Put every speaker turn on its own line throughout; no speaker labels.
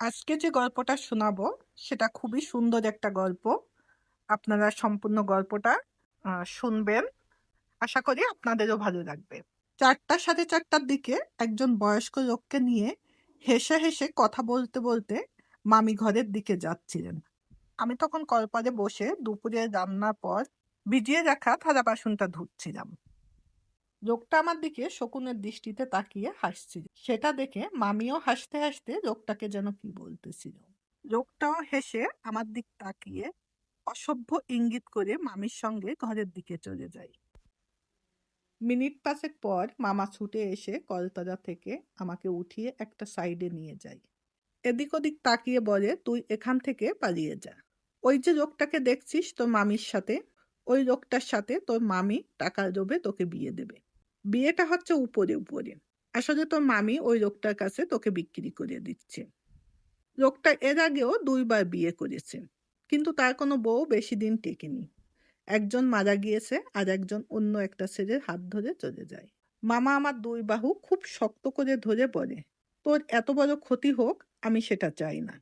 আজকে যে গল্পটা শোনাবো, সেটা খুবই সুন্দর একটা গল্প। আপনারা সম্পূর্ণ গল্পটা শুনবেন। আশা করি আপনাদেরও ভালো লাগবে। চারটা সাড়ে চারটার দিকে একজন বয়স্ক লোককে নিয়ে হেসে হেসে কথা বলতে বলতে মামি ঘরের দিকে যাচ্ছিলেন। আমি তখন কলপারে বসে দুপুরে রান্নার পর ভিজিয়ে রাখা থালা বাসনটা ধুচ্ছিলাম। লোকটা আমার দিকে শকুনের দৃষ্টিতে তাকিয়ে হাসছিল। সেটা দেখে মামিও হাসতে হাসতে লোকটাকে যেন কি বলতেছিল। লোকটাও হেসে আমার দিক তাকিয়ে অসভ্য ইঙ্গিত করে মামির সঙ্গে ঘরের দিকে চলে যায়। মিনিট পাঁচেক পর মামা ছুটে এসে কলতলা থেকে আমাকে উঠিয়ে একটা সাইডে নিয়ে যায়। এদিক ওদিক তাকিয়ে বলে, তুই এখান থেকে পালিয়ে যা। ওই যে লোকটাকে দেখছিস তোর মামির সাথে, ওই লোকটার সাথে তোর মামি টাকা লোভে তোকে বিয়ে দেবে। বিয়েটা হচ্ছে উপরে উপরে। আসলে তোর মামি ওই লোকটার কাছে তোকে বিক্রি করে দিচ্ছে। লোকটা এর আগেও দুইবার বিয়ে করেছে, কিন্তু তার কোনো বউ বেশি দিন টেকেনি। একজন মারা গিয়েছে আর একজন অন্য একটা ছেলের হাত ধরে চলে যায়। মামা আমার দুই বাহু খুব শক্ত করে ধরে পড়ে। তোর এত বড় ক্ষতি হোক, আমি সেটা চাই না।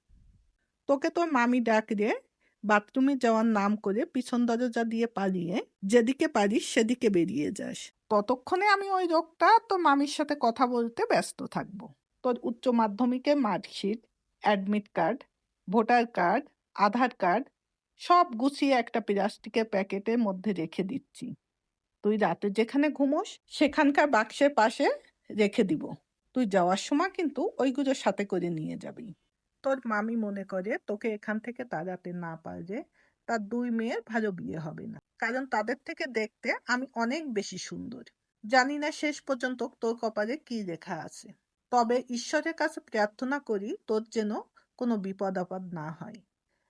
তোকে তোর মামি ডাক দিয়ে বাথরুমে যাওয়ার নাম করে পিছন দরজা দিয়ে পালিয়ে যেদিকে পারিস সেদিকে বেরিয়ে যাস। ততক্ষণে আমি ওই রোগটা তো মামির সাথে কথা বলতে ব্যস্ত থাকব। তোর উচ্চ মাধ্যমিকে marksheet, admit card, voter card, Aadhaar card সব গুছিয়ে একটা প্লাস্টিকের প্যাকেটের মধ্যে রেখে দিচ্ছি। তুই রাতে যেখানে ঘুমোস সেখানকার বাক্সের পাশে রেখে দিব। তুই যাওয়ার সময় কিন্তু ওইগুলো সাথে করে নিয়ে যাবি। তোর মামি মনে করে তোকে এখান থেকে তাড়াতে না পারলে তার দুই মেয়ের ভালো বিয়ে হবে না। কারণ তাদের থেকে দেখতে আমি অনেক বেশি সুন্দর। জানি না শেষ পর্যন্ত তোর কপালে কি লেখা আছে। তবে ঈশ্বরের কাছে প্রার্থনা করি তোর যেন কোনো বিপদ আপদ না হয়।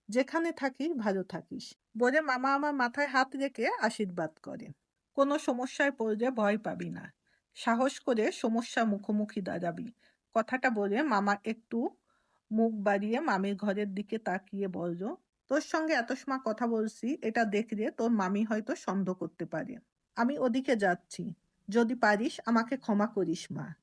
যেখানে থাকিস, ভালো থাকিস বলে মামা আমার মাথায় হাত রেখে আশীর্বাদ করে। কোনো সমস্যায় পড়লে ভয় পাবি না। সাহস করে সমস্যা মুখোমুখি দাঁড়াবি। কথাটা বলে মামা একটু মুখ বাড়িয়ে মামির ঘরের দিকে তাকিয়ে বলল তোর সঙ্গে এত সময় কথা বলছি, এটা দেখলে তোর মামি হয়তো সন্দেহ করতে পারে। আমি ওদিকে যাচ্ছি। যদি পারিস, আমাকে ক্ষমা করিস, মা।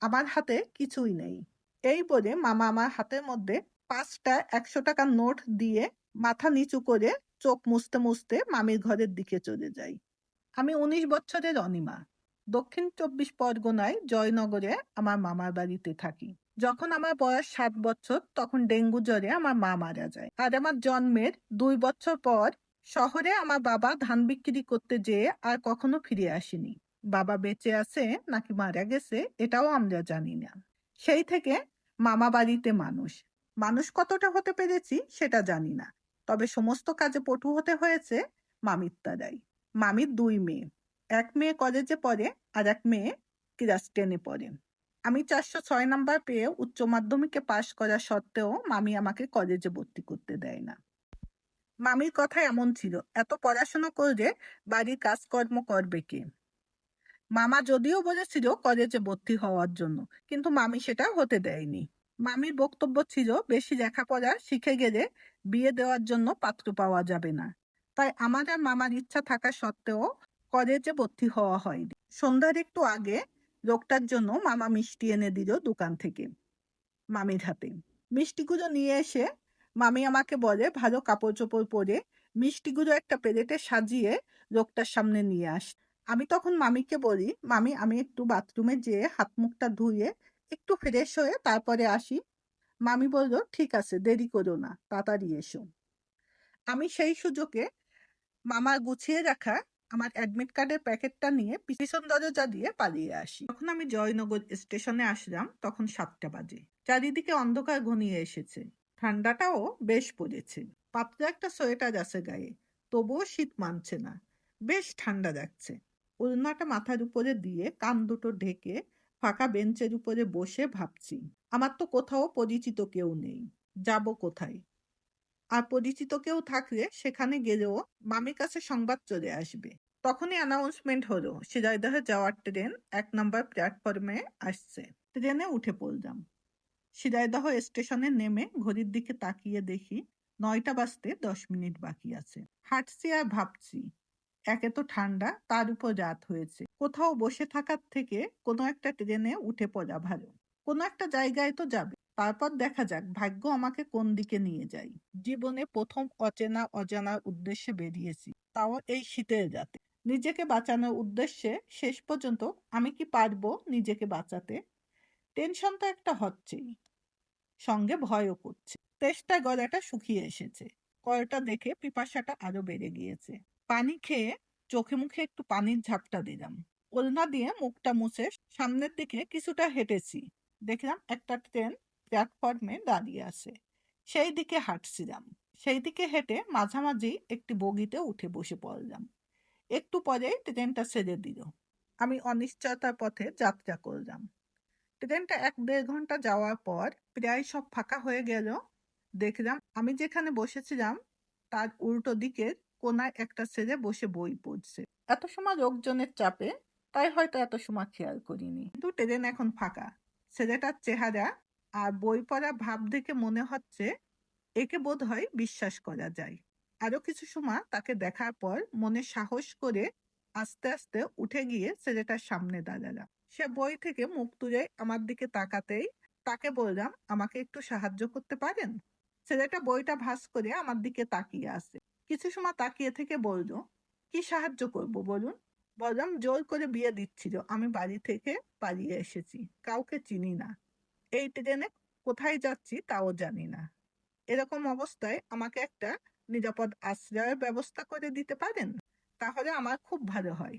আমার হাতে কিছুই নেই। এই বলে মামা আমার হাতের মধ্যে পাঁচটা একশো টাকার নোট দিয়ে মাথা নিচু করে চোখ মুছতে মুছতে মামির ঘরের দিকে চলে যাই। আমি উনিশ বছরের অনিমা। দক্ষিণ চব্বিশ পরগনায় জয়নগরে আমার মামার বাড়িতে থাকি। যখন আমার বয়স সাত বছর, তখন ডেঙ্গু জ্বরে আমার মা মারা যায়। আর আমার জন্মের দুই বছর পর শহরে আমার বাবা ধান বিক্রি করতে যেয়ে আর কখনো ফিরে আসেনি। বাবা বেঁচে আছে নাকি মারা গেছে এটাও আমরা জানি না। সেই থেকে মামা বাড়িতে মানুষ। মানুষ কতটা হতে পেরেছি সেটা জানি না। তবে সমস্ত কাজে পটু হতে হয়েছে মামির দ্বারাই। মামির দুই মেয়ে। এক মেয়ে কলেজে পড়ে আর এক মেয়ে ক্লাস টেনে পড়ে। আমি চারশো ছয় নাম্বার পেয়ে উচ্চ মাধ্যমিকে পাশ করা সত্ত্বেও মামি আমাকে কলেজে ভর্তি করতে দেয় না। মামির কথা এমন ছিল, এত পড়াশোনা করলে বাড়ির কাজকর্ম করবে কে? মামা যদিও বলেছিল কলেজে ভর্তি হওয়ার জন্য, কিন্তু মামি সেটা হতে দেয়নি। মামির বক্তব্য ছিল, বেশি লেখাপড়া শিখে গেলে বিয়ে দেওয়ার জন্য পাত্র পাওয়া যাবে না। তাই আমার আর মামার ইচ্ছা থাকা সত্ত্বেও কলেজে ভর্তি হওয়া হয়নি। সন্ধ্যার একটু আগে লোকটার জন্য মামা মিষ্টি এনে দিল দোকান থেকে, মামির হাতে। মিষ্টিগুলো নিয়ে এসে মামি আমাকে বলে, ভালো কাপড় চোপড় পরে মিষ্টিগুলো একটা প্লেটে সাজিয়ে লোকটার সামনে নিয়ে আস। আমি তখন মামিকে বলি, মামি, আমি একটু বাথরুমে যেয়ে হাত মুখটা ধুয়ে একটু ফ্রেশ হয়ে তারপরে আসি। মামি বলল, ঠিক আছে, দেরি করো না, তাড়াতাড়ি এসো। আমি সেই সুযোগে মামার গুছিয়ে রাখা আমার অ্যাডমিট কার্ডের প্যাকেটটা নিয়ে পিছন দরজা দিয়ে পালিয়ে আসি। যখন আমি জয়নগর স্টেশনে আসলাম, তখন সাতটা বাজে। চারিদিকে অন্ধকার ঘনিয়ে এসেছে। ঠান্ডাটাও বেশ পড়েছে। পাতলা একটা সোয়েটার আছে গায়ে। তবুও শীত মানছে না। বেশ ঠান্ডা লাগছে। ওড়নাটা মাথার উপরে দিয়ে কান দুটো ঢেকে ফাঁকা বেঞ্চের উপরে বসে ভাবছি, আমার তো কোথাও পরিচিত কেউ নেই। যাব কোথায়? আর পরিচিত কেউ থাকলে সেখানে গেলেও মামির কাছে সংবাদ চলে আসবে। তখনই অ্যানাউন্সমেন্ট হলো সিরাজদহে যাওয়ার ট্রেন এক নম্বর প্ল্যাটফর্মে আসছে। ট্রেনে উঠে পড়লাম। সিরাজদহ স্টেশনে নেমে ঘড়ির দিকে তাকিয়ে দেখি নয়টা বাজতে দশ মিনিট বাকি আছে। হাঁটছি আর ভাবছি, একে তো ঠান্ডা, তার উপর রাত হয়েছে। কোথাও বসে থাকার থেকে কোনো একটা ট্রেনে উঠে পড়া ভালো। কোনো একটা জায়গায় তো যাবে। তারপর দেখা যাক ভাগ্য আমাকে কোন দিকে নিয়ে যায়। জীবনে প্রথম অচেনা অজানার উদ্দেশ্যে বেরিয়েছি, তাও এই শীতের রাতে। নিজেকে বাঁচানোর উদ্দেশ্যে শেষ পর্যন্ত আমি কি পারব নিজেকে বাঁচাতে? টেনশন তো একটা হচ্ছেই। সঙ্গে ভয়ও করছে। তেষ্টা গলাটা শুকিয়ে এসেছে। কলটা দেখে পিপাসাটা আরও বেড়ে গিয়েছে। পানি খেয়ে চোখে মুখে একটু পানির ঝাপটা দিলাম। ওলনা দিয়ে মুখটা মুছে সামনের দিকে কিছুটা হেঁটেছি। দেখলাম একটা ট্রেন প্ল্যাটফর্মে দাঁড়িয়ে আছে। সেই দিকে হাঁটছিলাম। সেই দিকে হেঁটে মাঝামাঝি একটি বগিতে উঠে বসে পড়লাম। একটু পরেই ট্রেনটা ছেড়ে দিল। আমি অনিশ্চয়তার পথে যাত্রা করলাম। ট্রেনটা এক দেড় ঘণ্টা যাওয়ার পর প্রায় সব ফাঁকা হয়ে গেল। দেখলাম আমি যেখানে বসেছিলাম, তার উল্টো দিকের কোনায় একটা ছেলে বসে বই পড়ছে। এত সময় লোকজনের চাপে, তাই হয়তো এত সময় খেয়াল করিনি। কিন্তু ট্রেন এখন ফাঁকা। ছেলেটার চেহারা আর বই পড়া ভাব দেখে মনে হচ্ছে একে বোধ হয় বিশ্বাস করা যায়। আরও কিছু সময় তাকে দেখার পর মনে সাহস করে আস্তে আস্তে উঠে গিয়ে ছেলেটার সামনে দাঁড়ালাম। সে বই থেকে মুখ তুলে আমার দিকে তাকাতেই তাকে বললাম, আমাকে একটু সাহায্য করতে পারেন? ছেলেটা বইটা ভাস করে আমার দিকে তাকিয়ে আছে। কিছু সময় তাকিয়ে থেকে বলল, কি সাহায্য করব বলুন? বললাম, জোর করে বিয়ে দিচ্ছিল। আমি বাড়ি থেকে পালিয়ে এসেছি। কাউকে চিনি না। এই ট্রেনে কোথায় যাচ্ছি তাও জানি না। এরকম অবস্থায় আমাকে একটা নিরাপদ আশ্রয়ের ব্যবস্থা করে দিতে পারেন? তাহলে আমার খুব ভালো হয়।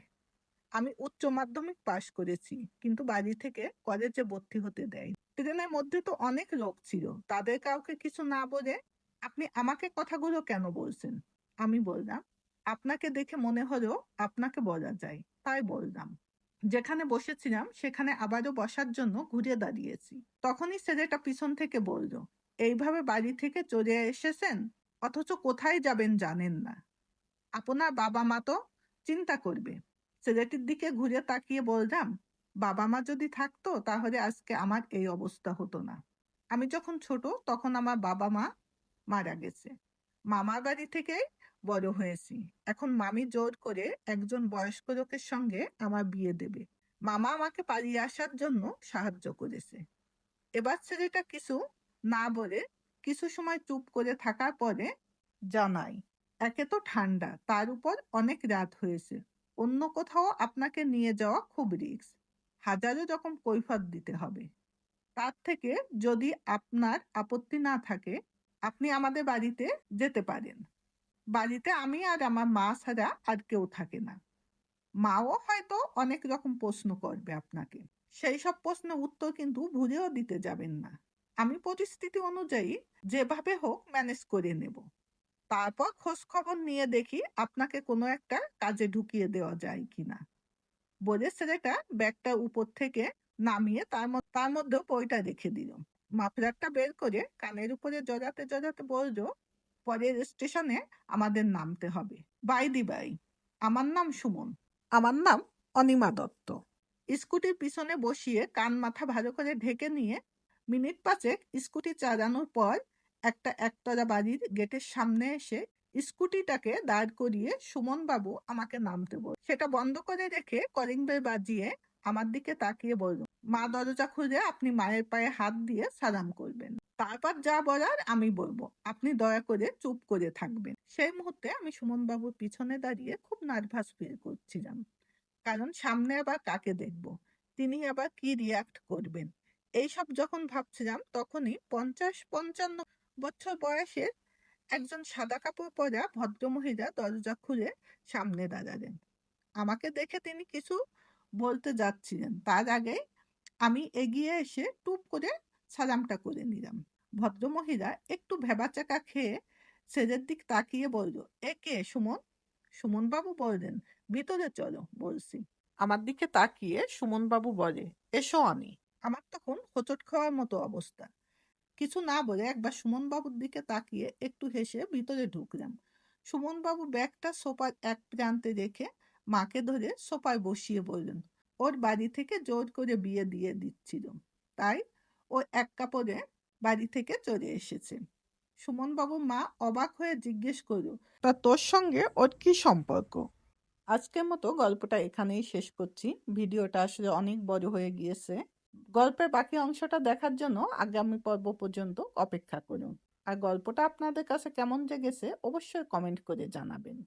আমি উচ্চ মাধ্যমিক পাশ করেছি, কিন্তু বাড়ি থেকে কলেজে ভর্তি হতে দেয় ট্রেনের মধ্যে তো অনেক লোক ছিল, তাদের কাউকে কিছু না বলে আপনি আমাকে কথাগুলো কেন বলছেন? আমি বললাম, আপনাকে দেখে মনে হলো আপনাকে বলা যায়, তাই বললাম। যেখানে বসেছিলাম, সেখানে আবারও বসার জন্য ঘুরে দাঁড়িয়েছি। তখনই ছেলেটা পিছন থেকে বলল, এইভাবে বাড়ি থেকে চলে এসেছেন? অথচ কোথায় যাবেন জানেন না। আপনার বাবা মা তো চিন্তা করবে। ছেলেটির দিকে ঘুরে তাকিয়ে বললাম, বাবা মা যদি থাকতো, তাহলে আজকে আমার এই অবস্থা হতো না। আমি যখন ছোট, তখন আমার বাবা মা মারা গেছে। মামার বাড়ি থেকেই বড় হয়েছি। এখন মামি জোর করে একজন বয়স্ক লোকের সঙ্গে আমার বিয়ে দেবে। মামা আমাকে পালিয়ে আসার জন্য সাহায্য করেছে। এবার ছেলেটা কিছু না বলে কিছু সময় চুপ করে থাকার পরে জানাই একে তো ঠান্ডা, তার উপর অনেক রাত হয়েছে। অন্য কোথাও আপনাকে নিয়ে যাওয়া খুব রিস্ক। হাজারো রকম কৈফত দিতে হবে। তার থেকে যদি আপনার আপত্তি না থাকে, আপনি আমাদের বাড়িতে যেতে পারেন। বাড়িতে আমি আর আমার মা ছাড়া আর কেউ থাকে না। মাও হয়তো অনেক রকম প্রশ্ন করবে আপনাকে। সেই সব প্রশ্নের উত্তর কিন্তু ভুলেও দিতে যাবেন না। আমি পরিস্থিতি অনুযায়ী যেভাবে হোক ম্যানেজ করে নেব। তারপর খোঁজ খবর নিয়ে দেখি আপনাকে কোনো একটা কাজে ঢুকিয়ে দেওয়া যায় কিনা। বলে ছেলেটা ব্যাগটা উপর থেকে নামিয়ে তার তার মধ্যে বইটা রেখে দিল। মাফলারটা বের করে কানের উপরে জড়াতে জড়াতে বলল পরের স্টেশনে আমাদের নামতে হবে। বাই দি বাই আমার নাম সুমন। আমার নাম অনিমা দত্ত। স্কুটির পিছনে বসিয়ে কান মাথা ভালো করে ঢেকে নিয়ে মিনিট পাঁচেক স্কুটি চালানোর পর একটা একতলা বাড়ির গেটের সামনে এসে স্কুটিটাকে দাঁড় করিয়ে সুমন বাবু আমাকে নামতে বল সেটা বন্ধ করে রেখে কলিং বেল বাজিয়ে আমার দিকে তাকিয়ে বলল, মা দরজা খুঁজে আপনি মায়ের পায়ে হাত দিয়ে সালাম করবেন। তারপর যা বলার আমি বলব। আপনি দয়া করে চুপ করে থাকবেন। সেই মুহূর্তে আমি সুমন বাবুর পিছনে দাঁড়িয়ে খুব নার্ভাস ফিল করছিলাম। কারণ সামনে আবার কাকে দেখব? তিনি আবার কি রিয়াক্ট করবেন? এইসব যখন ভাবছিলাম, তখনই পঞ্চাশ পঞ্চান্ন বছর বয়সের একজন সাদা কাপড় পরা ভদ্রমহিলা দরজা খুলে সামনে দাঁড়ালেন। আমাকে দেখে তিনি কিছু বলতে যাচ্ছিলেন। তার আগে আমি এগিয়ে এসে টুপ করে সালামটা করে নিলাম। ভদ্রমহিলা একটু ভেবাচাকা খেয়ে ছেলের দিক তাকিয়ে বলল, এ কে সুমন? সুমন বাবু বললেন, ভিতরে চলো বলছি। আমার দিকে তাকিয়ে সুমন বাবু বলে, এসো আনি আমার তখন হোঁচট খাওয়ার মতো অবস্থা। কিছু না বলে একবার সুমন বাবুর দিকে তাকিয়ে একটু হেসে ভিতরে ঢুকলাম। সুমন বাবু ব্যাগটা সোফার এক প্রান্তে রেখে মাকে ধরে সোফায় বসিয়ে বললেন, ওর বাড়ি থেকে জোর করে বিয়ে দিয়ে দিচ্ছিল। তাই ও এক কাপড়ে বাড়ি থেকে চলে এসেছে। সুমন বাবু মা অবাক হয়ে জিজ্ঞেস করল, তা তোর সঙ্গে ওর কি সম্পর্ক? আজকের মতো গল্পটা এখানেই শেষ করছি। ভিডিওটা আসলে অনেক বড় হয়ে গিয়েছে। গল্পের বাকি অংশটা দেখার জন্য আগামী পর্ব পর্যন্ত অপেক্ষা করুন। আর গল্পটা আপনাদের কাছে কেমন জেগেছে অবশ্যই কমেন্ট করে জানাবেন।